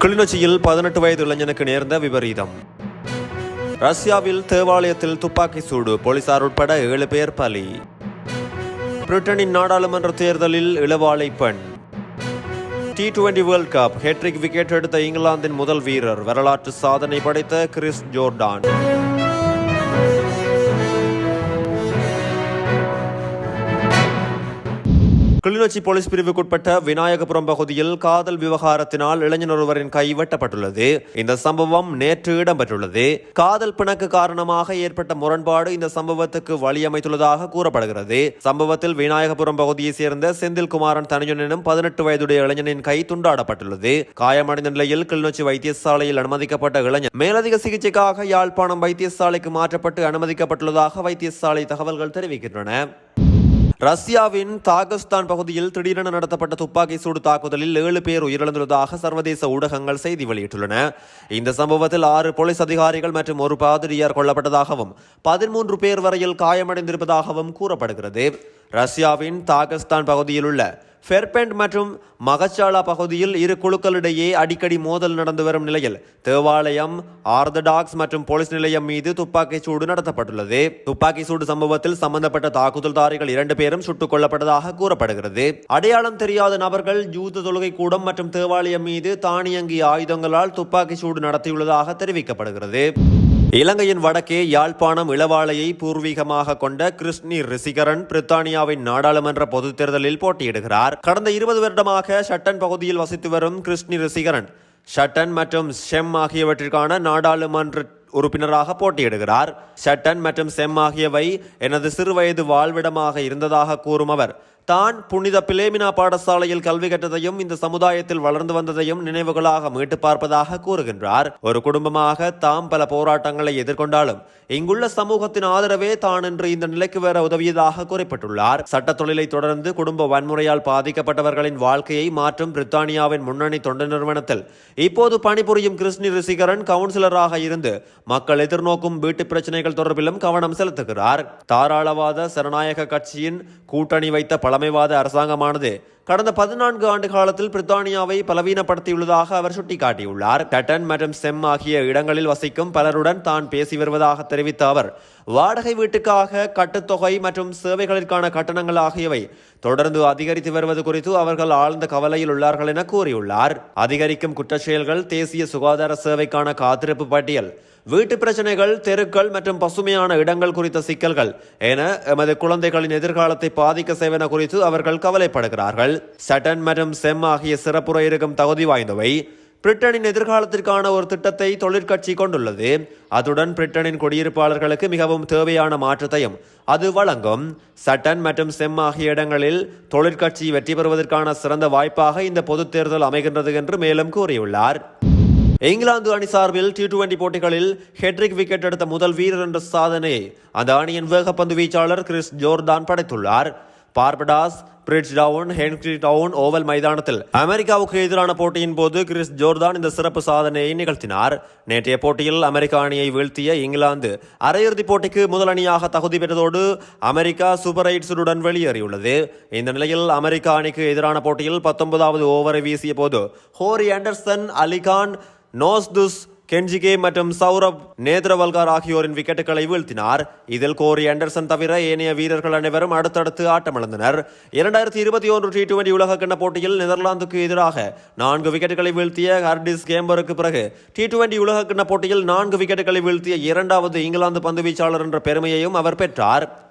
கிளிநொச்சியில் பதினெட்டு வயது இளைஞனுக்கு நேர்ந்த விபரீதம். ரஷ்யாவில் தேவாலயத்தில் துப்பாக்கி சூடு போலீசார் உட்பட ஏழு பேர் பலி. பிரிட்டனின் நாடாளுமன்ற தேர்தலில் இளவாலை பெண். T twenty world cup hat trick wicket எடுத்த இங்கிலாந்தின் முதல் வீரர் வரலாற்று சாதனை படைத்த கிறிஸ் ஜோர்டான். கிளிநொச்சி போலீஸ் பிரிவுக்குட்பட்ட விநாயகபுரம் பகுதியில் காதல் விவகாரத்தினால் இளைஞர் ஒருவரின் கை வெட்டப்பட்டுள்ளது. இந்த சம்பவம் நேற்று இடம்பெற்றுள்ளது. காதல் பிணக்கு காரணமாக ஏற்பட்ட முரண்பாடு இந்த சம்பவத்துக்கு வழியமைத்துள்ளதாக கூறப்படுகிறது. சம்பவத்தில் விநாயகபுரம் பகுதியைச் சேர்ந்த செந்தில்குமாரன் தனியன் எனும் பதினெட்டு வயதுடைய இளைஞனின் கை துண்டாடப்பட்டுள்ளது. காயமடைந்த நிலையில் கிளிநொச்சி வைத்தியசாலையில் அனுமதிக்கப்பட்ட இளைஞர் மேலதிக சிகிச்சைக்காக யாழ்ப்பாணம் வைத்தியசாலைக்கு மாற்றப்பட்டு அனுமதிக்கப்பட்டுள்ளதாக வைத்தியசாலை தகவல்கள் தெரிவிக்கின்றன. ரஷ்யாவின் தாகஸ்தான் பகுதியில் திடீரென நடத்தப்பட்ட துப்பாக்கி சூடு தாக்குதலில் ஏழு பேர் உயிரிழந்துள்ளதாக சர்வதேச ஊடகங்கள் செய்தி வெளியிட்டுள்ளன. இந்த சம்பவத்தில் ஆறு போலீஸ் அதிகாரிகள் மற்றும் ஒரு பாதிரியார் கொல்லப்பட்டதாகவும் பதிமூன்று பேர் வரையில் காயமடைந்திருப்பதாகவும் கூறப்படுகிறது. ரஷ்யாவின் தாகஸ்தான் பகுதியில் உள்ள ஃபெர்பெண்ட் மற்றும் மகச்சாலா பகுதியில் இரு குழுக்களிடையே அடிக்கடி மோதல் நடந்து வரும் நிலையில் தேவாலயம் ஆர்த்தடாக்ஸ் மற்றும் போலீஸ் நிலையம் மீது துப்பாக்கி சூடு நடத்தப்பட்டுள்ளது. துப்பாக்கி சூடு சம்பவத்தில் சம்பந்தப்பட்ட தாக்குதல்தாரிகள் இரண்டு பேரும் சுட்டுக் கொல்லப்பட்டதாக கூறப்படுகிறது. அடையாளம் தெரியாத நபர்கள் யூத தொழுகை கூடம் மற்றும் தேவாலயம் மீது தானியங்கி ஆயுதங்களால் துப்பாக்கி சூடு நடத்தியுள்ளதாக தெரிவிக்கப்படுகிறது. இலங்கையின் வடக்கே யாழ்ப்பாணம் இளவாலையை பூர்வீகமாக கொண்ட கிருஷ்ணி ரிசிகரன் பிரித்தானியாவின் நாடாளுமன்ற பொதுத் தேர்தலில் போட்டியிடுகிறார். கடந்த இருபது வருடமாக ஷட்டன் பகுதியில் வசித்து வரும் கிருஷ்ணி ரிசிகரன் ஷட்டன் மற்றும் ஷெம் ஆகியவற்றிற்கான நாடாளுமன்ற உறுப்பினராக போட்டியிடுகிறார். ஷட்டன் மற்றும் செம் ஆகியவை எனது சிறுவயது வாழ்விடமாக இருந்ததாக கூறும் அவர் தான் புனித பிலேமினா பாடசாலையில் கல்வி கற்றதையும் இந்த சமுதாயத்தில் வளர்ந்து வந்ததையும் நினைவுகளாக மீட்டு பார்ப்பதாக கூறுகின்றார். ஒரு குடும்பமாக தாம் பல போராட்டங்களை எதிர்கொண்டாலும் இங்குள்ள சமூகத்தின் ஆதரவே தான் என்று இந்த நிலைக்கு வர உதவியதாக குறிப்பிட்டுள்ளார். சட்ட தொழிலை தொடர்ந்து குடும்ப வன்முறையால் பாதிக்கப்பட்டவர்களின் வாழ்க்கையை மாற்றும் பிரித்தானியாவின் முன்னணி தொண்டு நிறுவனத்தில் இப்போது பணிபுரியும் கிருஷ்ணி ரிசிகரன் கவுன்சிலராக இருந்து மக்கள் எதிர்நோக்கும் வீட்டு பிரச்சனைகள் தொடர்பிலும் கவனம் செலுத்துகிறார். தாராளவாத சனநாயக கட்சியின் கூட்டணி வைத்த பல பழமைவாத அரசாங்கமானது கடந்த பதினான்கு ஆண்டு காலத்தில் பிரித்தானியாவை பலவீனப்படுத்தியுள்ளதாக அவர் சுட்டிக்காட்டியுள்ளார். டட்டன் மற்றும் செம் ஆகிய இடங்களில் வசிக்கும் பலருடன் தான் பேசி வருவதாக தெரிவித்த அவர் வாடகை வீட்டுக்காக கட்டுத்தொகை மற்றும் சேவைகளிற்கான கட்டணங்கள் ஆகியவை தொடர்ந்து அதிகரித்து வருவது குறித்து அவர்கள் ஆழ்ந்த கவலையில் உள்ளார்கள் என கூறியுள்ளார். அதிகரிக்கும் குற்றச்செயல்கள் தேசிய சுகாதார சேவைக்கான காத்திருப்பு பட்டியல் வீட்டு பிரச்சனைகள் தெருக்கள் மற்றும் பசுமையான இடங்கள் குறித்த சிக்கல்கள் என எமது குழந்தைகளின் எதிர்காலத்தை பாதிக்க செய்வன குறித்து அவர்கள் கவலைப்படுகிறார்கள். சட்டன் மற்றும் செம் ஆகிய சிறப்புற இருக்கும் தகுதி வாய்ந்தவை. பிரிட்டனின் எதிர்காலத்திற்கான ஒரு திட்டத்தை தொழிற்கட்சி கொண்டுள்ளது. அதுடன் பிரிட்டனின் குடியிருப்பாளர்களுக்கு மிகவும் தேவையான மாற்றத்தையும் அது வழங்கும். சட்டன் மற்றும் செம் ஆகிய இடங்களில் தொழிற்கட்சி வெற்றி பெறுவதற்கான சிறந்த வாய்ப்பாக இந்த பொதுத் தேர்தல் அமைகின்றது என்று மேலும் கூறியுள்ளார். இங்கிலாந்து அணி சார்பில் டி டுவெண்டி போட்டிகளில் ஹெட்ரிக் விக்கெட் எடுத்த முதல் வீரர் என்ற சாதனையை அந்த அணியின் வேகப்பந்து வீச்சாளர் கிறிஸ் ஜோர்தான் படைத்துள்ளார். Barbados Bridgetown Henry town Oval மைதானத்தில் அமெரிக்காவுக்கு எதிரான போட்டியின் போது கிறிஸ் ஜோர்தான் இந்த சிறப்பு சாதனையை நிகழ்த்தினார். நேற்றைய போட்டியில் அமெரிக்க அணியை வீழ்த்திய இங்கிலாந்து அரையிறுதிப் போட்டிக்கு முதல் அணியாக தகுதி பெற்றதோடு அமெரிக்கா சூப்பர் எயிட்ஸுடன் வெளியேறியுள்ளது. இந்த நிலையில் அமெரிக்கா அணிக்கு எதிரான போட்டியில் பத்தொன்பதாவது ஓவரை வீசிய போது ஹோரி ஆண்டர்சன் அலிகான் நோஸ்துஸ் கென்ஜிகே மற்றும் சௌரப் நேத்ரவல்கார் ஆகியோரின் விக்கெட்டுகளை வீழ்த்தினார். இதில் கோரி ஆண்டர்சன் தவிர ஏனைய வீரர்கள் அனைவரும் அடுத்தடுத்து ஆட்டமிழந்தனர். இரண்டாயிரத்தி இருபத்தி ஒன்று டி டுவெண்டி உலகக்கிண்ண போட்டியில் நெதர்லாந்துக்கு எதிராக நான்கு விக்கெட்டுகளை வீழ்த்திய ஹர்டிஸ் கேம்பருக்கு பிறகு டி டுவெண்டி உலகக்கிண்ண போட்டியில் நான்கு விக்கெட்டுகளை வீழ்த்திய இரண்டாவது இங்கிலாந்து பந்து வீச்சாளர் என்ற பெருமையையும் அவர் பெற்றார்.